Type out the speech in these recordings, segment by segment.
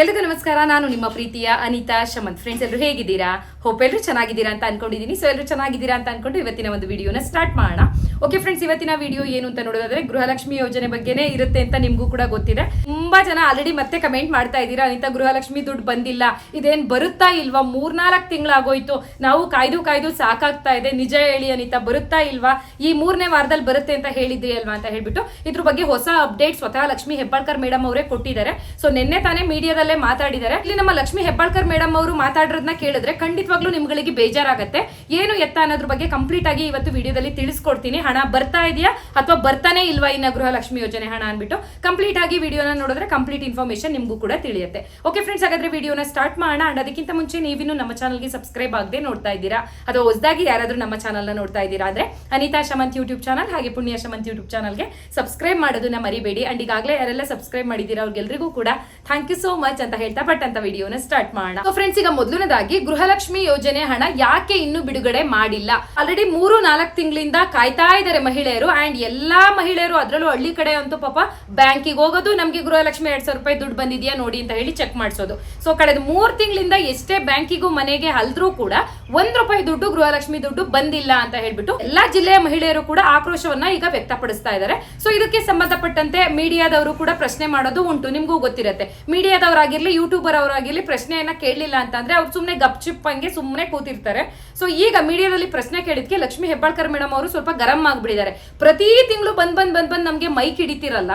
ಎಲ್ರಿಗೂ ನಮಸ್ಕಾರ, ನಾನು ನಿಮ್ಮ ಪ್ರೀತಿಯ ಅನಿತಾ ಶಮಂತ್. ಫ್ರೆಂಡ್ಸ್ ಎಲ್ಲರೂ ಹೇಗಿದ್ದೀರಾ? ಹೋಪ್ ಎಲ್ಲರೂ ಚೆನ್ನಾಗಿದ್ದೀರಾ ಅಂತ ಅನ್ಕೊಂಡಿದ್ದೀನಿ. ಸೊ ಎಲ್ಲರೂ ಚೆನ್ನಾಗಿದ್ದೀರಾ ಅಂತ ಅನ್ಕೊಂಡು ಇವತ್ತಿನ ಒಂದು ವಿಡಿಯೋನ ಸ್ಟಾರ್ಟ್ ಮಾಡೋಣ. ಓಕೆ ಫ್ರೆಂಡ್ಸ್ ಇವತ್ತಿನ ವಿಡಿಯೋ ಏನು ಅಂತ ನೋಡೋದಾದ್ರೆ ಗೃಹಲಕ್ಷ್ಮಿ ಯೋಜನೆ ಬಗ್ಗೆನೇ ಇರುತ್ತೆ ಅಂತ ನಿಮಗೂ ಕೂಡ ಗೊತ್ತಿದೆ. ತುಂಬಾ ಜನ ಆಲ್ರೆಡಿ ಮತ್ತೆ ಕಮೆಂಟ್ ಮಾಡ್ತಾ ಇದ್ದೀರಾ, ಅನಿತಾ, ಗೃಹಲಕ್ಷ್ಮಿ ದುಡ್ಡು ಬಂದಿಲ್ಲ. ಇದೇನ್ ಬರುತ್ತಾ ಇಲ್ವಾ? ಮೂರ್ನಾಲ್ಕು ತಿಂಗಳಾಗೋಯ್ತು. ನಾವು ಕಾಯ್ದು ಕಾಯ್ದು ಸಾಕಾಗ್ತಾ ಇದೆ. ನಿಜ ಹೇಳಿ, ಅನಿತಾ, ಬರುತ್ತಾ ಇಲ್ವಾ? ಈ ಮೂರನೇ ವಾರದಲ್ಲಿ ಬರುತ್ತೆ ಅಂತ ಹೇಳಿದ್ರಿ ಅಲ್ವಾ ಅಂತ ಹೇಳ್ಬಿಟ್ಟು ಇದ್ರ ಬಗ್ಗೆ ಹೊಸ ಅಪ್ಡೇಟ್ ಸ್ವತಃ ಲಕ್ಷ್ಮಿ ಹೆಬ್ಬಾಳ್ಕರ್ ಮೇಡಮ್ ಅವರೇ ಕೊಟ್ಟಿದ್ದಾರೆ. ಸೊ ನಿನ್ನೆ ತಾನೇ ಮೀಡಿಯಾದಲ್ಲೇ ಮಾತಾಡಿದ್ದಾರೆ. ಇಲ್ಲಿ ನಮ್ಮ ಲಕ್ಷ್ಮಿ ಹೆಬ್ಬಾಳ್ಕರ್ ಮೇಡಮ್ ಅವರು ಮಾತಾಡಿರೋದನ್ನ ಕೇಳಿದ್ರೆ ಖಂಡಿತವಾಗ್ಲೂ ನಿಮ್ಗಳಿಗೆ ಬೇಜಾರಾಗುತ್ತೆ. ಏನು ಎತ್ತ ಅನ್ನೋದ್ರ ಬಗ್ಗೆ ಕಂಪ್ಲೀಟ್ ಆಗಿ ಇವತ್ತು ವಿಡಿಯೋದಲ್ಲಿ ತಿಳಿಸ್ಕೊಡ್ತೀನಿ. ಹಣ ಬರ್ತಾ ಇದೆಯಾ ಅಥವಾ ಬರ್ತಾನೆ ಇಲ್ವಾ ಇನ್ನ ಗೃಹಲಕ್ಷ್ಮಿ ಯೋಜನೆ ಹಣ ಅನ್ಬಿಟ್ಟು ಕಂಪ್ಲೀಟ್ ಆಗಿ ವಿಡಿಯೋನ ನೋಡಿದ್ರೆ ಕಂಪ್ಲೀಟ್ ಇನ್ಫಾರ್ಮೇಶನ್ ನಿಮಗೂ ಕೂಡ ತಿಳಿಯುತ್ತೆ. ಓಕೆ ಫ್ರೆಂಡ್ಸ್ ಹಾಗಾದ್ರೆ ವಿಡಿಯೋನ ಸ್ಟಾರ್ಟ್ ಮಾಡೋಣ. ಅಂಡ್ ಅದಕ್ಕಿಂತ ಮುಂಚೆ ನೀವಿನ್ನು ನಮ್ಮ ಚಾನಲ್ಗೆ ಸಬ್ಸ್ಕ್ರೈಬ್ ಆಗದೆ ನೋಡ್ತಾ ಇದ್ದೀರಾ? ಅಥವಾ ಹೊಸದಾಗಿ ಯಾರಾದರೂ ನಮ್ಮ ಚಾನಲ್ನ ನೋಡ್ತಾ ಇದ್ದೀರಾ ಅಂದ್ರೆ ಅನಿತಾ ಶಮಂತ್ ಯೂಟ್ಯೂಬ್ ಚಾನಲ್ ಹಾಗೆ ಪುಣ್ಯ ಶಮಂತ್ ಯೂಟ್ಯೂಬ್ ಚಾನಲ್ಗೆ ಸಬ್ಸ್ಕ್ರೈಬ್ ಮಾಡೋದನ್ನ ಮರಿಬೇಡಿ. ಅಂಡ್ ಈಗಾಗಲೇ ಯಾರೆಲ್ಲ ಸಬ್ಸ್ಕ್ರೈಬ್ ಮಾಡಿದ್ದೀರಾ ಅವ್ರಿಗೆಲ್ರಿಗೂ ಕೂಡ ಥ್ಯಾಂಕ್ ಯು ಸೋ ಮಚ್ ಅಂತ ಹೇಳ್ತಾ ಬಟ್ ಅಂತ ವಿಡಿಯೋನ ಸ್ಟಾರ್ಟ್ ಮಾಡೋಣ. ಫ್ರೆಂಡ್ಸ್ ಈಗ ಮೊದಲನೇದಾಗಿ ಗೃಹಲಕ್ಷ್ಮಿ ಯೋಜನೆ ಹಣ ಯಾಕೆ ಇನ್ನು ಬಿಡುಗಡೆ ಮಾಡಿಲ್ಲ? ಆಲ್ರೆಡಿ ಮೂರು, ನಾಲ್ಕು ತಿಂಗಳಿಂದ ಕಾಯ್ತಾ ಇದ್ದಾರೆ ಮಹಿಳೆಯರು ಅಂಡ್ ಎಲ್ಲಾ ಮಹಿಳೆಯರು ಅದರಲ್ಲೂ ಹಳ್ಳಿ ಕಡೆ ಅಂತೂ ಪಾಪ ಬ್ಯಾಂಕಿಗೆ ಹೋಗೋದು, ನಮಗೆ ಗೃಹಲಕ್ಷ್ಮಿ ಎರಡ್ ಸಾವಿರ ರೂಪಾಯಿ ದುಡ್ಡು ಬಂದಿದೆಯಾ ನೋಡಿ ಅಂತ ಹೇಳಿ ಚೆಕ್ ಮಾಡಿಸೋದು. ಸೊ ಕಳೆದ ಮೂರು ತಿಂಗಳಿಂದ ಎಷ್ಟೇ ಬ್ಯಾಂಕಿಗೂ ಮನೆಗೆ ಹಲ್ದ್ರೂ ಕೂಡ ಒಂದ್ ರೂಪಾಯಿ ದುಡ್ಡು, ಗೃಹಲಕ್ಷ್ಮಿ ದುಡ್ಡು ಬಂದಿಲ್ಲ ಅಂತ ಹೇಳ್ಬಿಟ್ಟು ಎಲ್ಲಾ ಜಿಲ್ಲೆಯ ಮಹಿಳೆಯರು ಕೂಡ ಆಕ್ರೋಶವನ್ನ ಈಗ ವ್ಯಕ್ತಪಡಿಸ್ತಾ ಇದ್ದಾರೆ. ಸೊ ಇದಕ್ಕೆ ಸಂಬಂಧಪಟ್ಟಂತೆ ಮೀಡಿಯಾದವರು ಕೂಡ ಪ್ರಶ್ನೆ ಮಾಡೋದು ಉಂಟು. ನಿಮ್ಗೂ ಗೊತ್ತಿರತ್ತೆ. ಮೀಡಿಯಾದವರಾಗಿರ್ಲಿ ಯೂಟ್ಯೂಬರ್ ಅವರಾಗಿರ್ಲಿ ಪ್ರಶ್ನೆಯನ್ನ ಕೇಳಲಿಲ್ಲ ಅಂತಂದ್ರೆ ಅವ್ರು ಸುಮ್ಮನೆ ಗಪ್ಚಿಪ್ಪಂಗೆ ಸುಮ್ಮನೆ ಕೂತಿರ್ತಾರೆ. ಸೊ ಈಗ ಮೀಡಿಯಾದಲ್ಲಿ ಪ್ರಶ್ನೆ ಕೇಳಿದ್ಕೆ ಲಕ್ಷ್ಮಿ ಹೆಬ್ಬಾಳ್ಕರ್ ಮೇಡಮ್ ಅವರು ಸ್ವಲ್ಪ ಗರಂ ಆಗ್ಬಿಟ್ಟಿದ್ದಾರೆ. ಪ್ರತಿ ತಿಂಗಳು ಬಂದ್ ಬಂದ್ ಬಂದ್ ಬಂದ್ ನಮ್ಗೆ ಮೈಕ್ ಹಿಡಿತಿರಲ್ಲ.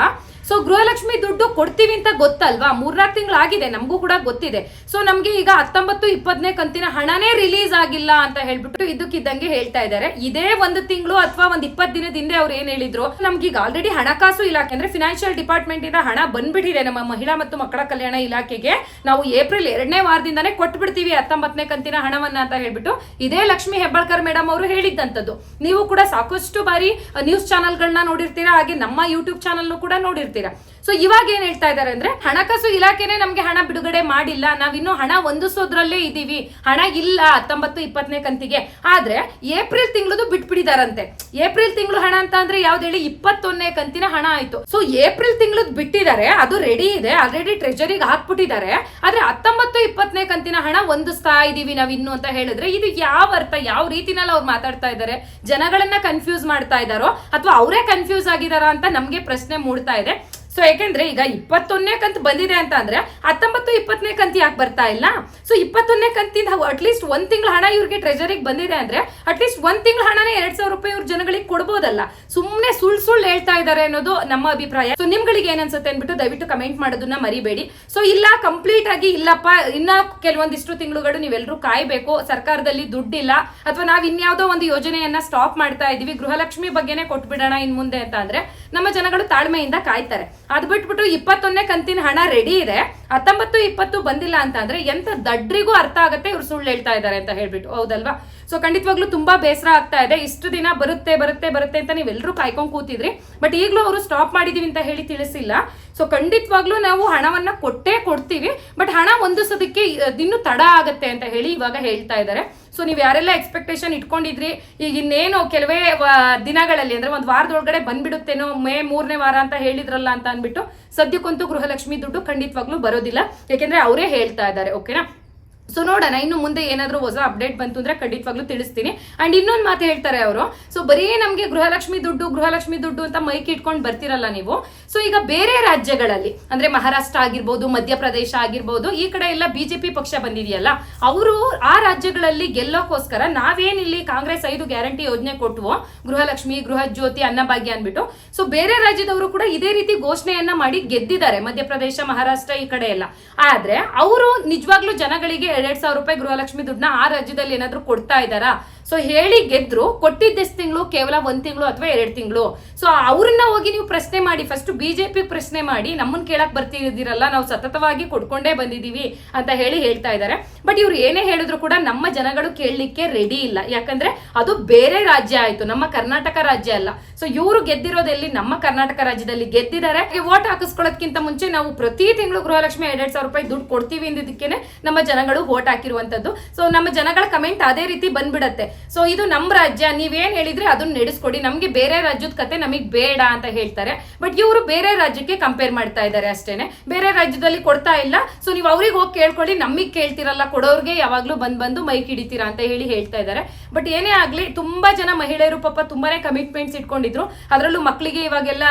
ಸೊ ಗೃಹಲಕ್ಷ್ಮಿ ದುಡ್ಡು ಕೊಡ್ತೀವಿ ಅಂತ ಗೊತ್ತಲ್ವಾ? ಮೂರ್ನಾಲ್ಕು ತಿಂಗಳು ಆಗಿದೆ ನಮಗೂ ಕೂಡ ಗೊತ್ತಿದೆ. ಸೊ ನಮಗೆ ಈಗ ಹತ್ತೊಂಬತ್ತು, ಇಪ್ಪತ್ತನೇ ಕಂತಿನ ಹಣನೇ ರಿಲೀಸ್ ಆಗಿಲ್ಲ ಅಂತ ಹೇಳ್ಬಿಟ್ಟು ಇದಕ್ಕಿದ್ದಂಗೆ ಹೇಳ್ತಾ ಇದ್ದಾರೆ. ಇದೇ ಒಂದು ತಿಂಗಳು ಅಥವಾ ಒಂದು ಇಪ್ಪತ್ತು ದಿನದ ಹಿಂದೆ ಅವ್ರು ಏನ್ ಹೇಳಿದ್ರು? ನಮ್ಗೆ ಈಗ ಆಲ್ರೆಡಿ ಹಣಕಾಸು ಇಲಾಖೆ ಅಂದ್ರೆ ಫಿನಾನ್ಷಿಯಲ್ ಡಿಪಾರ್ಟ್ಮೆಂಟ್ ಇಂದ ಹಣ ಬಂದ್ಬಿಟ್ಟಿದೆ. ನಮ್ಮ ಮಹಿಳಾ ಮತ್ತು ಮಕ್ಕಳ ಕಲ್ಯಾಣ ಇಲಾಖೆಗೆ ನಾವು ಏಪ್ರಿಲ್ ಎರಡನೇ ವಾರದಿಂದಾನೇ ಕೊಟ್ಬಿಡ್ತೀವಿ ಹತ್ತೊಂಬತ್ತನೇ ಕಂತಿನ ಹಣವನ್ನ ಅಂತ ಹೇಳ್ಬಿಟ್ಟು. ಇದೇ ಲಕ್ಷ್ಮಿ ಹೆಬ್ಬಾಳ್ಕರ್ ಮೇಡಮ್ ಅವರು ಹೇಳಿದ್ದಂಥದ್ದು ನೀವು ಕೂಡ ಸಾಕಷ್ಟು ಬಾರಿ ನ್ಯೂಸ್ ಚಾನೆಲ್ಗಳನ್ನ ನೋಡಿರ್ತೀರಾ? ಹಾಗೆ ನಮ್ಮ ಯೂಟ್ಯೂಬ್ ಚಾನಲ್ನು ಕೂಡ ನೋಡಿರ್ತೀರಾ? ಸೊ ಇವಾಗ ಏನ್ ಹೇಳ್ತಾ ಇದ್ದಾರೆ ಅಂದ್ರೆ, ಹಣಕಾಸು ಇಲಾಖೆನೆ ನಮ್ಗೆ ಹಣ ಬಿಡುಗಡೆ ಮಾಡಿಲ್ಲ. ನಾವಿನ್ನು ಹಣ ಹೊಂದಿಸೋದ್ರಲ್ಲೇ ಇದೀವಿ. ಹಣ ಇಲ್ಲ ಹತ್ತೊಂಬತ್ತು, ಇಪ್ಪತ್ತನೇ ಕಂತಿಗೆ. ಆದ್ರೆ, ಏಪ್ರಿಲ್ ತಿಂಗಳದು ಬಿಟ್ಬಿಟ್ಟಿದಾರಂತೆ. ಏಪ್ರಿಲ್ ತಿಂಗಳು ಹಣ ಅಂತ ಅಂದ್ರೆ ಯಾವ್ದು ಹೇಳಿ ಇಪ್ಪತ್ತೊಂದನೇ ಕಂತಿನ ಹಣ ಆಯ್ತು. ಸೊ ಏಪ್ರಿಲ್ ತಿಂಗಳದ್ ಬಿಟ್ಟಿದ್ದಾರೆ. ಅದು ರೆಡಿ ಇದೆ. ಆಲ್ರೆಡಿ ಟ್ರೆಜರಿಗೆ ಹಾಕ್ಬಿಟ್ಟಿದ್ದಾರೆ. ಆದ್ರೆ, ಹತ್ತೊಂಬತ್ತು, ಇಪ್ಪತ್ತನೇ ಕಂತಿನ ಹಣ ಹೊಂದಿಸ್ತಾ ಇದೀವಿ ನಾವ್ ಇನ್ನು ಅಂತ ಹೇಳಿದ್ರೆ, ಇದು ಯಾವ ಅರ್ಥ? ಯಾವ ರೀತಿನಲ್ಲಿ ಅವ್ರು ಮಾತಾಡ್ತಾ ಇದ್ದಾರೆ? ಜನಗಳನ್ನ ಕನ್ಫ್ಯೂಸ್ ಮಾಡ್ತಾ ಇದಾರೋ ಅಥವಾ ಅವರೇ ಕನ್ಫ್ಯೂಸ್ ಆಗಿದಾರ ಅಂತ ನಮ್ಗೆ ಪ್ರಶ್ನೆ ಮೂಡ್ತಾ ಇದೆ. ಸೊ ಯಾಕೆಂದ್ರೆ ಈಗ ಇಪ್ಪತ್ತೊಂದನೇ ಕಂತು ಬಂದಿದೆ ಅಂತ ಅಂದ್ರೆ ಹತ್ತೊಂಬತ್ತು, ಇಪ್ಪತ್ತನೇ ಕಂತ್ ಯಾಕೆ ಬರ್ತಾ ಇಲ್ಲ? ಸೊ ಇಪ್ಪತ್ತೊಂದನೇ ಕಂತಿಂದ ಅಟ್ಲೀಸ್ಟ್ ಒಂದ್ ತಿಂಗಳ ಹಣ ಇವ್ರಿಗೆ ಟ್ರೆಜರಿಗೆ ಬಂದಿದೆ ಅಂದ್ರೆ ಅಟ್ಲೀಸ್ಟ್ ಒಂದ್ ತಿಂಗಳ ಹಣನೇ ಎರಡ್ ಸಾವಿರ ರೂಪಾಯಿ ಇವ್ರ ಜನಗಳಿಗೆ ಕೊಡ್ಬೋದಲ್ಲ. ಸುಮ್ಮನೆ ಸುಳ್ಳು ಸುಳ್ಳು ಹೇಳ್ತಾ ಇದ್ದಾರೆ ಅನ್ನೋದು ನಮ್ಮ ಅಭಿಪ್ರಾಯ. ಸೊ ನಿಮ್ಗಳಿಗೆ ಏನ್ ಅನ್ಸುತ್ತೆ ಅನ್ಬಿಟ್ಟು ದಯವಿಟ್ಟು ಕಮೆಂಟ್ ಮಾಡೋದನ್ನ ಮರಿಬೇಡಿ. ಸೊ ಇಲ್ಲ ಕಂಪ್ಲೀಟ್ ಆಗಿ ಇಲ್ಲಪ್ಪ, ಇನ್ನ ಕೆಲವೊಂದಿಷ್ಟು ತಿಂಗಳುಗಳು ನೀವೆಲ್ಲರೂ ಕಾಯ್ಬೇಕು. ಸರ್ಕಾರದಲ್ಲಿ ದುಡ್ಡಿಲ್ಲ. ಅಥವಾ ನಾವ್ ಇನ್ಯಾವುದೋ ಒಂದು ಯೋಜನೆಯನ್ನ ಸ್ಟಾಪ್ ಮಾಡ್ತಾ ಇದೀವಿ. ಗೃಹಲಕ್ಷ್ಮಿ ಬಗ್ಗೆನೇ ಕೊಟ್ಬಿಡೋಣ ಇನ್ ಮುಂದೆ ಅಂತ ಅಂದ್ರೆ ನಮ್ಮ ಜನಗಳು ತಾಳ್ಮೆಯಿಂದ ಕಾಯ್ತಾರೆ. ಅದ್ ಬಿಟ್ಬಿಟ್ಟು ಇಪ್ಪತ್ತೊಂದನೇ ಕಂತಿನ ಹಣ ರೆಡಿ ಇದೆ. ಹತ್ತೊಂಬತ್ತು, ಇಪ್ಪತ್ತು ಬಂದಿಲ್ಲ ಅಂತ ಅಂದ್ರೆ ಎಂತ ದಡ್ರಿಗೂ ಅರ್ಥ ಆಗುತ್ತೆ, ಇವ್ರು ಸುಳ್ಳು ಹೇಳ್ತಾ ಇದ್ದಾರೆ ಅಂತ ಹೇಳ್ಬಿಟ್ಟು. ಹೌದಲ್ವಾ? ಸೊ ಖಂಡಿತವಾಗ್ಲೂ ತುಂಬಾ ಬೇಸರ ಆಗ್ತಾ ಇದೆ. ಇಷ್ಟು ದಿನ ಬರುತ್ತೆ ಬರುತ್ತೆ ಬರುತ್ತೆ ಅಂತ ನೀವೆಲ್ಲರೂ ಕಾಯ್ಕೊಂಡು ಕೂತಿದ್ರಿ. ಬಟ್ ಈಗಲೂ ಅವರು ಸ್ಟಾಪ್ ಮಾಡಿದೀವಿ ಅಂತ ಹೇಳಿ ತಿಳಿಸಿಲ್ಲ. ಸೊ ಖಂಡಿತವಾಗ್ಲೂ ನಾವು ಹಣವನ್ನ ಕೊಟ್ಟೇ ಕೊಡ್ತೀವಿ. ಬಟ್ ಹಣ ಹೊಂದಿಸೋದಕ್ಕೆ ಇನ್ನು ತಡ ಆಗುತ್ತೆ ಅಂತ ಹೇಳಿ ಇವಾಗ ಹೇಳ್ತಾ ಇದ್ದಾರೆ. ಸೊ ನೀವು ಯಾರೆಲ್ಲ ಎಕ್ಸ್ಪೆಕ್ಟೇಷನ್ ಇಟ್ಕೊಂಡಿದ್ರಿ, ಈಗ ಇನ್ನೇನು ಕೆಲವೇ ದಿನಗಳಲ್ಲಿ, ಅಂದ್ರೆ ಒಂದು ವಾರದೊಳಗಡೆ ಬಂದ್ಬಿಡುತ್ತೇನೋ ಮೇ ಮೂರನೇ ವಾರ ಅಂತ ಹೇಳಿದ್ರಲ್ಲ ಅಂತ ಅಂದ್ಬಿಟ್ಟು, ಸದ್ಯಕ್ಕಂತೂ ಗೃಹಲಕ್ಷ್ಮಿ ದುಡ್ಡು ಖಂಡಿತವಾಗ್ಲೂ ಬರೋದಿಲ್ಲ. ಯಾಕೆಂದ್ರೆ ಅವರೇ ಹೇಳ್ತಾ ಇದ್ದಾರೆ ಓಕೆನಾ ಸೊ ನೋಡೋಣ, ಇನ್ನು ಮುಂದೆ ಏನಾದರೂ ಹೊಸ ಅಪ್ಡೇಟ್ ಬಂತು ಅಂದ್ರೆ ಖಂಡಿತವಾಗ್ಲೂ ತಿಳಿಸ್ತೀನಿ. ಅಂಡ್ ಇನ್ನೊಂದು ಮಾತು ಹೇಳ್ತಾರೆ ಅವರು. ಸೊ ಬರೀ ನಮಗೆ ಗೃಹಲಕ್ಷ್ಮಿ ದುಡ್ಡು ಗೃಹಲಕ್ಷ್ಮಿ ದುಡ್ಡು ಅಂತ ಮೈಕ್ ಇಟ್ಕೊಂಡು ಬರ್ತಿರಲ್ಲ ನೀವು. ಸೊ ಈಗ ಬೇರೆ ರಾಜ್ಯಗಳಲ್ಲಿ, ಅಂದ್ರೆ ಮಹಾರಾಷ್ಟ್ರ ಆಗಿರ್ಬೋದು, ಮಧ್ಯಪ್ರದೇಶ ಆಗಿರ್ಬೋದು, ಈ ಕಡೆ ಎಲ್ಲ ಬಿಜೆಪಿ ಪಕ್ಷ ಬಂದಿದೆಯಲ್ಲ, ಅವರು ಆ ರಾಜ್ಯಗಳಲ್ಲಿ ಗೆಲ್ಲೋಕ್ಕೋಸ್ಕರ ನಾವೇನಿಲ್ಲಿ ಕಾಂಗ್ರೆಸ್ ಐದು ಗ್ಯಾರಂಟಿ ಯೋಜನೆ ಕೊಟ್ಟವು ಗೃಹಲಕ್ಷ್ಮಿ ಗೃಹ ಜ್ಯೋತಿ ಅನ್ನಭಾಗ್ಯ ಅಂದ್ಬಿಟ್ಟು ಸೊ ಬೇರೆ ರಾಜ್ಯದವರು ಕೂಡ ಇದೇ ರೀತಿ ಘೋಷಣೆಯನ್ನ ಮಾಡಿ ಗೆದ್ದಿದ್ದಾರೆ, ಮಧ್ಯಪ್ರದೇಶ, ಮಹಾರಾಷ್ಟ್ರ ಈ ಕಡೆ ಎಲ್ಲ. ಆದ್ರೆ, ಅವರು ನಿಜವಾಗ್ಲೂ ಜನಗಳಿಗೆ ಎರಡ್ ಸಾವಿರ ರೂಪಾಯಿ ಗೃಹಲಕ್ಷ್ಮಿ ದುಡ್ಡನ್ನ ಆ ರಾಜ್ಯದಲ್ಲಿ ಏನಾದ್ರು ಕೊಡ್ತಾ ಇದ್ದಾರಾ? ಸೊ ಹೇಳಿ ಗೆದ್ರು, ಕೊಟ್ಟಿದ್ದೆಷ್ಟು ತಿಂಗಳು? ಕೇವಲ ಒಂದ್ ತಿಂಗಳು ಅಥವಾ ಎರಡು ತಿಂಗಳು? ಸೊ ಅವ್ರನ್ನ ಹೋಗಿ ನೀವು ಪ್ರಶ್ನೆ ಮಾಡಿ. ಫಸ್ಟ್ ಬಿಜೆಪಿ ಪ್ರಶ್ನೆ ಮಾಡಿ. ನಮ್ಮನ್ನ ಕೇಳಕ್ ಬರ್ತಿದ್ದೀರಲ್ಲ ನಾವು ಸತತವಾಗಿ ಕೊಡ್ಕೊಂಡೇ ಬಂದಿದೀವಿ ಅಂತ ಹೇಳಿ ಹೇಳ್ತಾ ಇದ್ದಾರೆ ಬಟ್ ಇವ್ರು ಏನೇ ಹೇಳಿದ್ರು ಕೂಡ ನಮ್ಮ ಜನಗಳು ಕೇಳಲಿಕ್ಕೆ ರೆಡಿ ಇಲ್ಲ. ಯಾಕಂದ್ರೆ ಅದು ಬೇರೆ ರಾಜ್ಯ ಆಯ್ತು. ನಮ್ಮ ಕರ್ನಾಟಕ ರಾಜ್ಯ ಅಲ್ಲ. ಸೊ ಇವರು ಗೆದ್ದಿರೋದಲ್ಲಿ ನಮ್ಮ ಕರ್ನಾಟಕ ರಾಜ್ಯದಲ್ಲಿ ಗೆದ್ದಿದ್ದಾರೆ. ವೋಟ್ ಹಾಕಿಸ್ಕೊಳ್ಳೋದಕ್ಕಿಂತ ಮುಂಚೆ ನಾವು ಪ್ರತಿ ತಿಂಗಳು ಗೃಹಲಕ್ಷ್ಮಿ ಎರಡ್ ಸಾವಿರ ರೂಪಾಯಿ ದುಡ್ಡು ಕೊಡ್ತೀವಿ ಅಂದಿದ್ದಕ್ಕೇನೆ ನಮ್ಮ ಜನಗಳು ವೋಟ್ ಹಾಕಿರುವಂತದ್ದು ಸೊ ನಮ್ಮ ಜನಗಳ ಕಮೆಂಟ್ ಅದೇ ರೀತಿ ಬಂದ್ಬಿಡತ್ತೆ. ಸೊ ಇದು ನಮ್ಮ ರಾಜ್ಯ, ನೀವೇನು ಹೇಳಿದ್ರೆ ಅದನ್ನ ನಡೆಸ್ಕೊಡಿ. ನಮಗೆ ಬೇರೆ ರಾಜ್ಯದ ಕತೆ ನಮಗೆ ಬೇಡ ಅಂತ ಹೇಳ್ತಾರೆ. ಬಟ್ ಇವರು ಬೇರೆ ರಾಜ್ಯಕ್ಕೆ ಕಂಪೇರ್ ಮಾಡ್ತಾ ಇದ್ದಾರೆ ಅಷ್ಟೇನೆ. ಬೇರೆ ರಾಜ್ಯದಲ್ಲಿ ಕೊಡ್ತಾ ಇಲ್ಲ. ಸೊ ನೀವು ಅವ್ರಿಗೆ ಹೋಗಿ ಕೇಳ್ಕೊಳ್ಳಿ. ನಮಗೆ ಕೇಳ್ತಿರಲ್ಲ. ಕೊಡೋರ್ಗೆ ಯಾವಾಗಲೂ ಬಂದು ಬಂದು ಮೈಕ್ ಹಿಡಿತೀರಾ ಅಂತ ಹೇಳಿ ಹೇಳ್ತಾ ಇದ್ದಾರೆ ಬಟ್ ಏನೇ ಆಗಲಿ, ತುಂಬಾ ಜನ ಮಹಿಳೆಯರು ಪಾಪ ತುಂಬಾನೇ ಕಮಿಟ್ಮೆಂಟ್ಸ್ ಇಟ್ಕೊಂಡಿದ್ರು. ಅದರಲ್ಲೂ ಮಕ್ಕಳಿಗೆ ಇವಾಗೆಲ್ಲ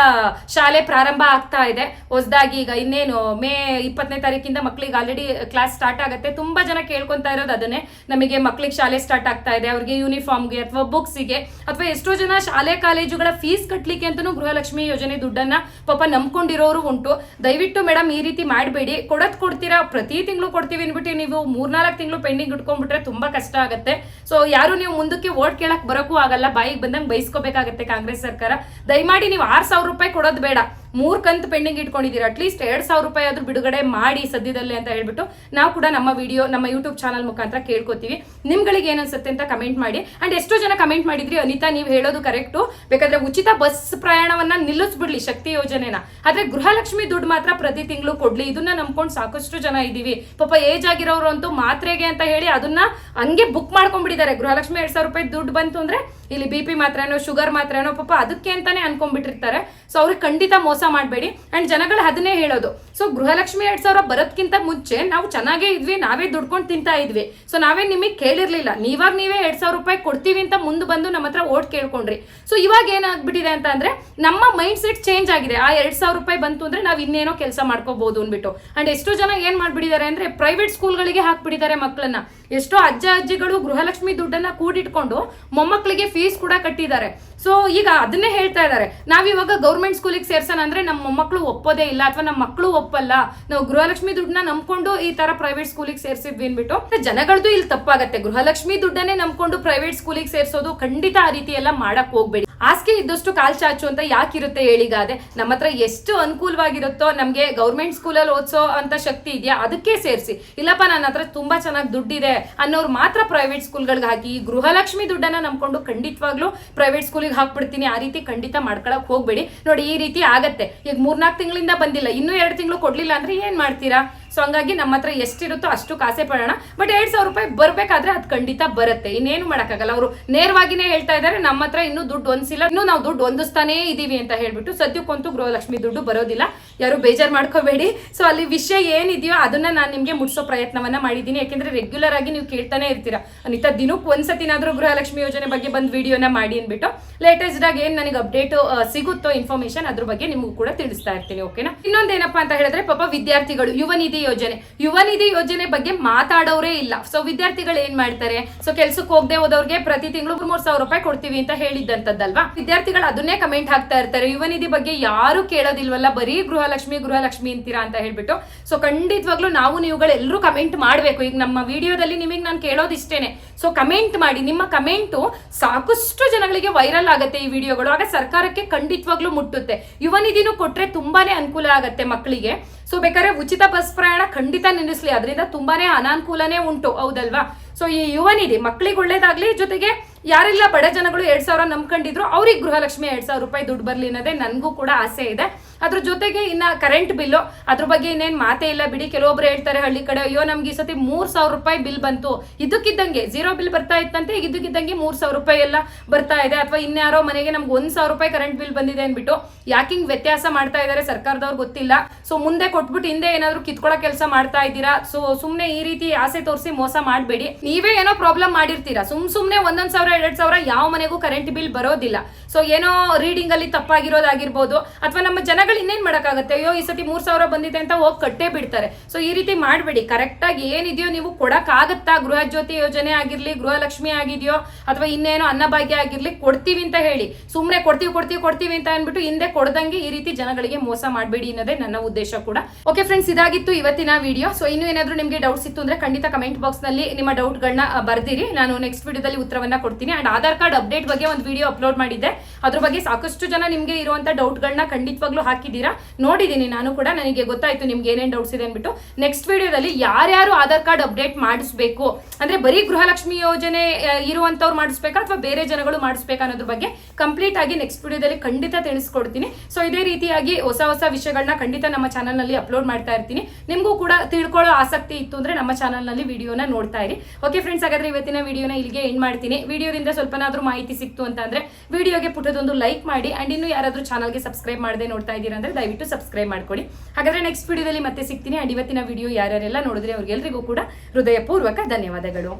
ಶಾಲೆ ಪ್ರಾರಂಭ ಆಗ್ತಾ ಇದೆ. ಹೊಸದಾಗಿ ಈಗ ಇನ್ನೇನು, ಮೇ ಇಪ್ಪತ್ತನೇ ತಾರೀಕಿಂದ ಮಕ್ಕಳಿಗೆ ಆಲ್ರೆಡಿ ಕ್ಲಾಸ್ ಸ್ಟಾರ್ಟ್ ಆಗುತ್ತೆ. ತುಂಬಾ ಜನ ಕೇಳ್ಕೊಂತಾ ಇರೋದು ಅದನ್ನೇ. ನಮಗೆ ಮಕ್ಕಳಿಗೆ ಶಾಲೆ ಸ್ಟಾರ್ಟ್ ಆಗ್ತಾ ಇದೆ. ಅವ್ರಿಗೆ ಯೂನಿಫಾರ್ಮ್ಗೆ ಅಥವಾ ಬುಕ್ಸ್ಗೆ ಅಥವಾ ಎಷ್ಟೋ ಜನ ಶಾಲೆ ಕಾಲೇಜುಗಳ ಫೀಸ್ ಕಟ್ಟಲಿಕ್ಕೆ ಅಂತಾನೂ ಗೃಹಲಕ್ಷ್ಮಿ ಯೋಜನೆ ದುಡ್ಡನ್ನ ಪಾಪ ನಂಬ್ಕೊಂಡಿರೋರು ಉಂಟು. ದಯವಿಟ್ಟು ಮೇಡಮ್ ಈ ರೀತಿ ಮಾಡಬೇಡಿ. ಕೊಡತ್ ಕೊಡ್ತೀರಾ? ಪ್ರತಿ ತಿಂಗಳು ಕೊಡ್ತೀವಿ ಅಂದ್ಬಿಟ್ಟು ನೀವು ಮೂರ್ನಾಲ್ಕು ತಿಂಗಳು ಪೆಂಡಿಂಗ್ ಇಟ್ಕೊಂಡ್ಬಿಟ್ರೆ ತುಂಬಾ ಕಷ್ಟ ಆಗುತ್ತೆ. ಸೊ ಯಾರು ನೀವು ಮುಂದಕ್ಕೆ ಓಟ್ ಕೇಳಕ್ ಬರೋಕ್ಕೂ ಆಗಲ್ಲ, ಬಾಯಿಗೆ ಬಂದಂಗೆ ಬಯಸ್ಕೋಬೇಕಾಗತ್ತೆ ಕಾಂಗ್ರೆಸ್ ಸರ್ಕಾರ. ದಯಮಾಡಿ ನೀವು ಆರ್ ಸಾವಿರ ರೂಪಾಯಿ ಕೊಡೋದು ಬೇಡ. ಮೂರ್ ಕಂತು ಪೆಂಡಿಂಗ್ ಇಟ್ಕೊಂಡಿದ್ದೀರಾ? ಅಟ್ಲೀಸ್ಟ್ ಎರಡ್ ಸಾವಿರ ರೂಪಾಯಿ ಆದ್ರೂ ಬಿಡುಗಡೆ ಮಾಡಿ ಸದ್ಯದಲ್ಲೇ ಅಂತ ಹೇಳ್ಬಿಟ್ಟು ನಾವು ಕೂಡ ನಮ್ಮ ವಿಡಿಯೋ ನಮ್ಮ ಯೂಟ್ಯೂಬ್ ಚಾನಲ್ ಮುಖಾಂತರ ಕೇಳ್ಕೊತೀವಿ. ನಿಮ್ಗಳಿಗೆ ಏನನ್ಸುತ್ತೆ ಅಂತ ಕಮೆಂಟ್ ಮಾಡಿ. ಅಂಡ್ ಎಷ್ಟೋ ಜನ ಕಮೆಂಟ್ ಮಾಡಿದ್ರಿ, ಅನಿತಾ, ನೀವು ಹೇಳೋದು ಕರೆಕ್ಟು ಬೇಕಾದ್ರೆ ಉಚಿತ ಬಸ್ ಪ್ರಯಾಣವನ್ನ ನಿಲ್ಲಿಸ್ಬಿಡ್ಲಿ ಶಕ್ತಿ ಯೋಜನೆನ. ಆದ್ರೆ ಗೃಹಲಕ್ಷ್ಮಿ ದುಡ್ಡು ಮಾತ್ರ ಪ್ರತಿ ತಿಂಗಳು ಕೊಡ್ಲಿ. ಇದನ್ನ ನಂಬ್ಕೊಂಡು ಸಾಕಷ್ಟು ಜನ ಇದೀವಿ. ಪಾಪ ಏಜ್ ಆಗಿರೋರು ಅಂತೂ ಮಾತ್ರೆಗೆ ಅಂತ ಹೇಳಿ ಅದನ್ನ ಹಂಗೆ ಬುಕ್ ಮಾಡ್ಕೊಂಡ್ಬಿಟ್ಟಿದ್ದಾರೆ. ಗೃಹಲಕ್ಷ್ಮಿ ಎರಡ್ ಸಾವಿರ ರೂಪಾಯಿ ದುಡ್ಡು ಬಂತು ಅಂದ್ರೆ ಇಲ್ಲಿ ಬಿ ಪಿ ಮಾತ್ರನೋ ಶುಗರ್ ಮಾತ್ರನೋ ಪಾಪ ಅದಕ್ಕೆ ಅಂತಾನೆ ಅನ್ಕೊಂಡ್ಬಿಟ್ಟಿರ್ತಾರೆ. ಸೊ ಅವ್ರಿಗೆ ಖಂಡಿತ ಮೋಸ ಮಾಡಬೇಡಿ. ಅಂಡ್ ಜನಗಳು ಅದನ್ನೇ ಹೇಳೋದು. ಸೊ ಗೃಹಲಕ್ಷ್ಮಿ ಎರಡ್ ಸಾವಿರ ಬರೋದ್ಕಿಂತ ಮುಂಚೆ ನಾವು ಚೆನ್ನಾಗೇ ಇದ್ವಿ, ನಾವೇ ದುಡ್ಕೊಂಡು ತಿಂತಾ ಇದ್ವಿ. ಸೊ ನಾವೇ ನಿಮಗೆ ಕೇಳಿರ್ಲಿಲ್ಲ. ನೀವಾಗ ನೀವೇ ಎರಡ್ ಸಾವಿರ ರೂಪಾಯಿ ಕೊಡ್ತೀವಿ ಅಂತ ಮುಂದೆ ಬಂದು ನಮ್ಮ ಹತ್ರ ಓಟ್ ಕೇಳ್ಕೊಂಡ್ರಿ. ಸೊ ಇವಾಗ ಏನಾಗ್ಬಿಟ್ಟಿದೆ ಅಂತ ಅಂದ್ರೆ, ನಮ್ಮ ಮೈಂಡ್ ಸೆಟ್ ಚೇಂಜ್ ಆಗಿದೆ. ಆ ಎರಡ್ ಸಾವಿರ ರೂಪಾಯಿ ಬಂತು ಅಂದ್ರೆ ನಾವು ಇನ್ನೇನೋ ಕೆಲಸ ಮಾಡ್ಕೋಬಹುದು ಅಂದ್ಬಿಟ್ಟು ಅಂಡ್ ಎಷ್ಟೋ ಜನ ಏನ್ ಮಾಡ್ಬಿಟ್ಟಿದ್ದಾರೆ ಅಂದ್ರೆ ಪ್ರೈವೇಟ್ ಸ್ಕೂಲ್ಗಳಿಗೆ ಹಾಕ್ಬಿಟ್ಟಿದ್ದಾರೆ ಮಕ್ಕಳನ್ನ ಎಷ್ಟೋ ಅಜ್ಜ, ಅಜ್ಜಿಗಳು ಗೃಹಲಕ್ಷ್ಮಿ ದುಡ್ಡನ್ನ ಕೂಡಿಟ್ಕೊಂಡು ಮೊಮ್ಮಕ್ಕಳಿಗೆ ಫೀಸ್ ಕೂಡ ಕಟ್ಟಿದ್ದಾರೆ. ಸೊ ಈಗ ಅದನ್ನೇ ಹೇಳ್ತಾ ಇದ್ದಾರೆ. ನಾವಿವಾಗ ಗೌರ್ಮೆಂಟ್ ಸ್ಕೂಲಿಗೆ ಸೇರ್ಸೋಣ ಅಂದ್ರೆ ನಮ್ಮ ಮೊಮ್ಮಕ್ಕಳು ಒಪ್ಪೋದೇ ಇಲ್ಲ ಅಥವಾ ನಮ್ಮ ಮಕ್ಕಳು ಒಪ್ಪಲ್ಲ. ನಾವು ಗೃಹಲಕ್ಷ್ಮಿ ದುಡ್ಡನ್ನ ನಂಬ್ಕೊಂಡು ಈ ತರ ಪ್ರೈವೇಟ್ ಸ್ಕೂಲಿಗೆ ಸೇರ್ಸಿದ್ವಿ ಅಂದ್ಬಿಟ್ಟು ಜನಗಳದ್ದು ಇಲ್ಲಿ ತಪ್ಪಾಗತ್ತೆ. ಗೃಹಲಕ್ಷ್ಮಿ ದುಡ್ಡನ್ನೇ ನಂಬ್ಕೊಂಡು ಪ್ರೈವೇಟ್ ಸ್ಕೂಲಿಗೆ ಸೇರ್ಸೋದು ಖಂಡಿತ ಆ ರೀತಿ ಎಲ್ಲ ಮಾಡಕ್ ಹೋಗ್ಬೇಡಿ. ಹಾಸಿಗೆ ಇದ್ದಷ್ಟು ಕಾಲ್ ಚಾಚು ಅಂತ ಯಾಕಿರುತ್ತೆ ಹೇಳಿಗಾದೆ? ನಮ್ಮ ಹತ್ರ ಎಷ್ಟು ಅನುಕೂಲವಾಗಿರುತ್ತೋ, ನಮಗೆ ಗೌರ್ಮೆಂಟ್ ಸ್ಕೂಲಲ್ಲಿ ಓದಿಸೋ ಅಂತ ಶಕ್ತಿ ಇದೆಯಾ? ಅದಕ್ಕೆ ಸೇರಿಸಿ. ಇಲ್ಲಪ್ಪ, ನನ್ನ ಹತ್ರ ತುಂಬಾ ಚೆನ್ನಾಗಿ ದುಡ್ಡಿದೆ ಅನ್ನೋರು ಮಾತ್ರ ಪ್ರೈವೇಟ್ ಸ್ಕೂಲ್ಗಳಿಗೆ ಹಾಕಿ, ಈ ಗೃಹಲಕ್ಷ್ಮಿ ದುಡ್ಡನ್ನ ನಂಬ್ಕೊಂಡು ಖಂಡಿತವಾಗ್ಲೂ ಪ್ರೈವೇಟ್ ಸ್ಕೂಲಿಗೆ ಹಾಕ್ಬಿಡ್ತೀನಿ. ಆ ರೀತಿ ಖಂಡಿತ ಮಾಡ್ಕೊಳಕ್ ಹೋಗ್ಬೇಡಿ. ನೋಡಿ, ಈ ರೀತಿ ಆಗತ್ತೆ. ಈಗ ಮೂರ್ನಾಲ್ಕು ತಿಂಗಳಿಂದ ಬಂದಿಲ್ಲ. ಇನ್ನೂ ಎರಡು ತಿಂಗಳು ಕೊಡ್ಲಿಲ್ಲ ಅಂದ್ರೆ ಏನ್ ಮಾಡ್ತೀರಾ? ಸೊ ಹಂಗಾಗಿ ನಮ್ಮ ಹತ್ರ ಎಷ್ಟಿರುತ್ತೋ ಅಷ್ಟು ಕಾಸೆ ಪಡೋಣ. ಬಟ್ ಎರಡ್ ಸಾವಿರ ರೂಪಾಯಿ ಬರಬೇಕಾದ್ರೆ ಅದು ಖಂಡಿತ ಬರುತ್ತೆ. ಇನ್ನೇನು ಮಾಡಕ್ಕಾಗಲ್ಲ. ಅವರು ನೇರವಾಗಿನೇ ಹೇಳ್ತಾ ಇದ್ದಾರೆ, ನಮ್ಮ ಹತ್ರ ಇನ್ನೂ ದುಡ್ಡು ಹೊಂದಿಸಿಲ್ಲ ಇನ್ನೂ ನಾವು ದುಡ್ಡು ಹೊಂದಿಸ್ತಾನೇ ಇದೀವಿ ಅಂತ ಹೇಳ್ಬಿಟ್ಟು ಸದ್ಯಕ್ಕಂತೂ ಗೃಹಲಕ್ಷ್ಮಿ ದುಡ್ಡು ಬರೋದಿಲ್ಲ. ಯಾರು ಬೇಜಾರು ಮಾಡ್ಕೋಬೇಡಿ. ಸೊ ಅಲ್ಲಿ ವಿಷಯ ಏನಿದೆಯೋ ಅದನ್ನ ನಾನು ನಿಮಗೆ ಮುಟ್ಸೋ ಪ್ರಯತ್ನವನ್ನ ಮಾಡಿದ್ದೀನಿ. ಯಾಕೆಂದ್ರೆ ರೆಗ್ಯುಲರ್ ಆಗಿ ನೀವು ಕೇಳ್ತಾನೆ ಇರ್ತೀರಾ. ಅನಿತಾ, ದಿನಕ್ಕೆ ಒಂದ್ಸತಿನಾದ್ರೂ ಗೃಹಲಕ್ಷ್ಮಿ ಯೋಜನೆ ಬಗ್ಗೆ ಬಂದು ವಿಡಿಯೋನ ಮಾಡಿ ಅಂದ್ಬಿಟ್ಟು ಲೇಟೆಸ್ಟ್ ಆಗಿ ಏನ್ ನನಗೆ ಅಪ್ಡೇಟ್ ಸಿಗುತ್ತೋ ಇನ್ಫಾರ್ಮೇಶನ್ ಅದ್ರ ಬಗ್ಗೆ ನಿಮಗೂ ಕೂಡ ತಿಳಿಸ್ತಾ ಇರ್ತೀನಿ ಓಕೆನಾ ಇನ್ನೊಂದೇನಪ್ಪಾ ಅಂತ ಹೇಳಿದ್ರೆ ಪಾಪ ವಿದ್ಯಾರ್ಥಿಗಳು, ಯುವ ಯೋಜನೆ. ಯುವ ನಿಧಿ ಯೋಜನೆ ಬಗ್ಗೆ ಮಾತಾಡೋರೇ ಇಲ್ಲ. ಸೊ ವಿದ್ಯಾರ್ಥಿಗಳು ಏನ್ ಮಾಡ್ತಾರೆ? ಸೊ ಕೆಲ್ಸಕ್ಕೆ ಹೋಗದೆ ಹೋದವ್ರಿಗೆ ಪ್ರತಿ ತಿಂಗಳು ಮೂರ್ ಸಾವಿರ ರೂಪಾಯಿ ಕೊಡ್ತೀವಿ ಅಂತ ಹೇಳಿದ್ದಂತದ್ದಲ್ವಾ ವಿದ್ಯಾರ್ಥಿಗಳು ಅದನ್ನೇ ಕಮೆಂಟ್ ಹಾಕ್ತಾ ಇರ್ತಾರೆ. ಯುವ ನಿಧಿ ಬಗ್ಗೆ ಯಾರು ಕೇಳೋದಿಲ್ವಲ್ಲ? ಬರೀ ಗೃಹಲಕ್ಷ್ಮಿ ಗೃಹಲಕ್ಷ್ಮಿ ಅಂತೀರಾ ಅಂತ ಹೇಳ್ಬಿಟ್ಟು. ಸೊ ಖಂಡಿತವಾಗ್ಲೂ ನಾವು ನೀವುಗಳೆಲ್ಲರೂ ಕಮೆಂಟ್ ಮಾಡಬೇಕು. ಈಗ ನಮ್ಮ ವಿಡಿಯೋದಲ್ಲಿ ನಿಮಗೆ ನಾನು ಕೇಳೋದಿಷ್ಟೇನೆ. ಸೊ ಕಮೆಂಟ್ ಮಾಡಿ. ನಿಮ್ಮ ಕಮೆಂಟು ಸಾಕಷ್ಟು ಜನಗಳಿಗೆ ವೈರಲ್ ಆಗುತ್ತೆ ಈ ವಿಡಿಯೋಗಳು ಆಗ ಸರ್ಕಾರಕ್ಕೆ ಖಂಡಿತವಾಗ್ಲೂ ಮುಟ್ಟುತ್ತೆ. ಯುವ ನಿಧಿನೂ ಕೊಟ್ರೆ ತುಂಬಾನೇ ಅನುಕೂಲ ಆಗುತ್ತೆ ಮಕ್ಕಳಿಗೆ. ಸೊ ಬೇಕಾದ್ರೆ ಉಚಿತ ಬಸ್ ಪ್ರಯಾಣ ಖಂಡಿತ ನಿಲ್ಲಿಸ್ಲಿ. ಅದರಿಂದ ತುಂಬಾನೇ ಅನಾನುಕೂಲನೇ ಉಂಟು. ಹೌದಲ್ವಾ? ಸೊ ಈ ಯುವ ನಿಧಿ ಮಕ್ಕಳಿಗೆ ಒಳ್ಳೇದಾಗ್ಲಿ. ಜೊತೆಗೆ ಯಾರೆಲ್ಲ ಬಡ ಜನಗಳು ಎರಡ್ ಸಾವಿರ ನಂಬ್ಕೊಂಡಿದ್ರು, ಅವ್ರಿಗೆ ಗೃಹಲಕ್ಷ್ಮಿ ಎರಡ್ ಸಾವಿರ ರೂಪಾಯಿ ದುಡ್ಡು ಬರ್ಲಿ ಅನ್ನೋದೇ ನನಗೂ ಕೂಡ ಆಸೆ ಇದೆ. ಅದ್ರ ಜೊತೆಗೆ ಇನ್ನ ಕರೆಂಟ್ ಬಿಲ್ಲು ಅದ್ರ ಬಗ್ಗೆ ಇನ್ನೇನ್ ಮಾತೇ ಇಲ್ಲ. ಬಿಡಿ, ಕೆಲವೊಬ್ರು ಹೇಳ್ತಾರೆ ಹಳ್ಳಿ ಕಡೆ, ಅಯ್ಯೋ, ನಮ್ಗೆ ಈ ಸತಿ ಮೂರ್ ಸಾವಿರ ರೂಪಾಯಿ ಬಿಲ್ ಬಂತು. ಇದಕ್ಕಿದ್ದಂಗೆ ಜೀರೋ ಬಿಲ್ ಬರ್ತಾ ಇತ್ತಂತೆ ಇದಕ್ಕಿದ್ದಂಗೆ ಮೂರ್ ಸಾವಿರ ರೂಪಾಯಿ ಎಲ್ಲ ಬರ್ತಾ ಇದೆ. ಅಥವಾ ಇನ್ಯಾರೋ ಮನೆಗೆ ನಮ್ಗೆ ಒಂದ್ ಸಾವಿರ ರೂಪಾಯಿ ಕರೆಂಟ್ ಬಿಲ್ ಬಂದಿದೆ ಅಂದ್ಬಿಟ್ಟು ಯಾಕಿಂಗ್ ವ್ಯತ್ಯಾಸ ಮಾಡ್ತಾ ಇದ್ದಾರೆ ಸರ್ಕಾರದವ್ರು ಗೊತ್ತಿಲ್ಲ. ಸೊ ಮುಂದೆ ಕೊಟ್ಬಿಟ್ಟು ಹಿಂದೆ ಏನಾದ್ರು ಕಿತ್ಕೊಳ್ಳೋ ಕೆಲಸ ಮಾಡ್ತಾ ಇದ್ದೀರಾ? ಸೊ ಸುಮ್ನೆ ಈ ರೀತಿ ಆಸೆ ತೋರಿಸಿ ಮೋಸ ಮಾಡಬೇಡಿ. ನೀವೇ ಏನೋ ಪ್ರಾಬ್ಲಮ್ ಮಾಡಿರ್ತೀರಾ. ಸುಮ್ ಸುಮ್ನೆ ಒಂದೊಂದ್ ಸಾವಿರ, ಎರಡ್ ಸಾವಿರ ಯಾವ ಮನೆಗೂ ಕರೆಂಟ್ ಬಿಲ್ ಬರೋದಿಲ್ಲ. ಸೊ ಏನೋ ರೀಡಿಂಗ್ ಅಲ್ಲಿ ತಪ್ಪಾಗಿರೋದಾಗಿರ್ಬೋದು, ಅಥವಾ ನಮ್ಮ ಜನಗಳು ಇನ್ನೇನ್ ಮಾಡಕ್ಕಾಗತ್ತೆ? ಅಯ್ಯೋ, ಈ ಸತಿ ಮೂರ್ ಸಾವಿರ ಬಂದಿದೆ ಅಂತ ಹೋಗಿ ಕಟ್ಟೇ ಬಿಡ್ತಾರೆ. ಸೊ ಈ ರೀತಿ ಮಾಡಬೇಡಿ. ಕರೆಕ್ಟ್ ಆಗಿ ಏನಿದೆಯೋ ನೀವು ಕೊಡಕ್ಕಾಗತ್ತಾ? ಗೃಹ ಜ್ಯೋತಿ ಯೋಜನೆ ಆಗಿರ್ಲಿ, ಗೃಹಲಕ್ಷ್ಮಿ ಆಗಿದೆಯೋ, ಅಥವಾ ಇನ್ನೇನೋ ಅನ್ನಭಾಗ್ಯ ಆಗಿರ್ಲಿ, ಕೊಡ್ತೀವಿ ಅಂತ ಹೇಳಿ. ಸುಮ್ನೆ ಕೊಡ್ತೀವಿ ಕೊಡ್ತೀವಿ ಕೊಡ್ತೀವಿ ಅಂತ ಅಂದ್ಬಿಟ್ಟು ಹಿಂದೆ ಕೊಡ್ದಂಗೆ ಈ ರೀತಿ ಜನಗಳಿಗೆ ಮೋಸ ಮಾಡಬೇಡಿ ಅನ್ನೋದೇ ನನ್ನ ಉದ್ದೇಶ ಕೂಡ. ಓಕೆ ಫ್ರೆಂಡ್ಸ್ ಇದಾಗಿತ್ತು ಇವತ್ತಿನ ವಿಡಿಯೋ ಸೊ ಇನ್ನು ಏನಾದರೂ ನಿಮಗೆ ಡೌಟ್ಸ್ ಇತ್ತು ಅಂದ್ರೆ ಖಂಡಿತ ಕಮೆಂಟ್ ಬಾಕ್ಸ್ನಲ್ಲಿ ನಿಮ್ಮ ಡೌಟ್ಗಳನ್ನ ಬರ್ದಿರಿ. ನಾನು ನೆಕ್ಸ್ಟ್ ವಿಡಿಯೋದಲ್ಲಿ ಉತ್ತರವನ್ನ ಕೊಡ್ತೀನಿ. ಅಂಡ್ ಆಧಾರ್ ಕಾರ್ಡ್ ಅಪ್ಡೇಟ್ ಬಗ್ಗೆ ಒಂದು ವಿಡಿಯೋ ಅಪ್ಲೋಡ್ ಮಾಡಿದ್ದೆ. ಅದ್ರ ಬಗ್ಗೆ ಸಾಕಷ್ಟು ಜನ ನಿಮಗೆ ಇರುವಂತ ಡೌಟ್ಗಳನ್ನ ಖಂಡಿತವಾಗ್ಲೂ ಹಾಕಿ ಹಾಕಿದ್ದೀರಾ? ನೋಡಿದ್ದೀನಿ, ನಾನು ಕೂಡ ನನಗೆ ಗೊತ್ತಾಯ್ತು ನಿಮ್ಗೆ ಏನೇನು ಡೌಟ್ಸ್ ಇದೆ ಅಂದ್ಬಿಟ್ಟು. ನೆಕ್ಸ್ಟ್ ವಿಡಿಯೋದಲ್ಲಿ ಯಾರ್ಯಾರು ಆಧಾರ್ ಕಾರ್ಡ್ ಅಪ್ಡೇಟ್ ಮಾಡಿಸ್ಬೇಕು? ಅಂದ್ರೆ ಬರೀ ಗೃಹಲಕ್ಷ್ಮಿ ಯೋಜನೆ ಇರುವಂತವ್ರು ಮಾಡಿಸ್ಬೇಕಾ ಅಥವಾ ಬೇರೆ ಜನಗಳು ಮಾಡಿಸ್ಬೇಕಾ ಅನ್ನೋದ್ರ ಬಗ್ಗೆ ಕಂಪ್ಲೀಟ್ ಆಗಿ ನೆಕ್ಸ್ಟ್ ವಿಡಿಯೋದಲ್ಲಿ ಖಂಡಿತ ತಿಳಿಸ್ಕೊಡ್ತೀನಿ. ಸೊ ಇದೇ ರೀತಿಯಾಗಿ ಹೊಸ ಹೊಸ ವಿಷಯಗಳನ್ನ ಖಂಡಿತ ನಮ್ಮ ಚಾನಲ್ನಲ್ಲಿ ಅಪ್ಲೋಡ್ ಮಾಡ್ತಾ ಇರ್ತೀನಿ. ನಿಮಗೂ ಕೂಡ ತಿಳ್ಕೊಳ್ಳೋ ಆಸಕ್ತಿ ಇತ್ತು ಅಂದ್ರೆ ನಮ್ಮ ಚಾನಲ್ನಲ್ಲಿ ವಿಡಿಯೋನ ನೋಡ್ತಾ ಇರಿ. ಓಕೆ ಫ್ರೆಂಡ್ಸ್ ಹಾಗಾದ್ರೆ ಇವತ್ತಿನ ವಿಡಿಯೋನ ಇಲ್ಲಿಗೆ ಎಂಡ್ ಮಾಡ್ತೀನಿ. ವಿಡಿಯೋದಿಂದ ಸ್ವಲ್ಪನಾದ್ರೂ ಮಾಹಿತಿ ಸಿಕ್ತು ಅಂತ ಅಂದ್ರೆ ವಿಡಿಯೋಗೆ ಪುಟ್ಟದೊಂದು ಲೈಕ್ ಮಾಡಿ ಅಂಡ್ ಇನ್ನು ಯಾರಾದ್ರೂ ಚಾನಲ್ಗೆ ಸಬ್ಸ್ಕ್ರೈಬ್ ಮಾಡದೆ ನೋಡ್ತಾ ಇದ್ದೀರಾ ಅಂದ್ರೆ ದಯವಿಟ್ಟು ಸಬ್ಸ್ಕ್ರೈಬ್ ಮಾಡ್ಕೊಳ್ಳಿ. ಹಾಗಾದ್ರೆ ನೆಕ್ಸ್ಟ್ ವಿಡಿಯೋದಲ್ಲಿ ಮತ್ತೆ ಸಿಗ್ತೀನಿ. ಅಂಡ್ ಇವತ್ತಿನ ವಿಡಿಯೋ ಯಾರ್ಯಾರೆಲ್ಲ ನೋಡಿದ್ರೆ ಅವ್ರಿಗೆಲ್ರಿಗೂ ಕೂಡ ಹೃದಯಪೂರ್ವಕ ಧನ್ಯವಾದಗಳು.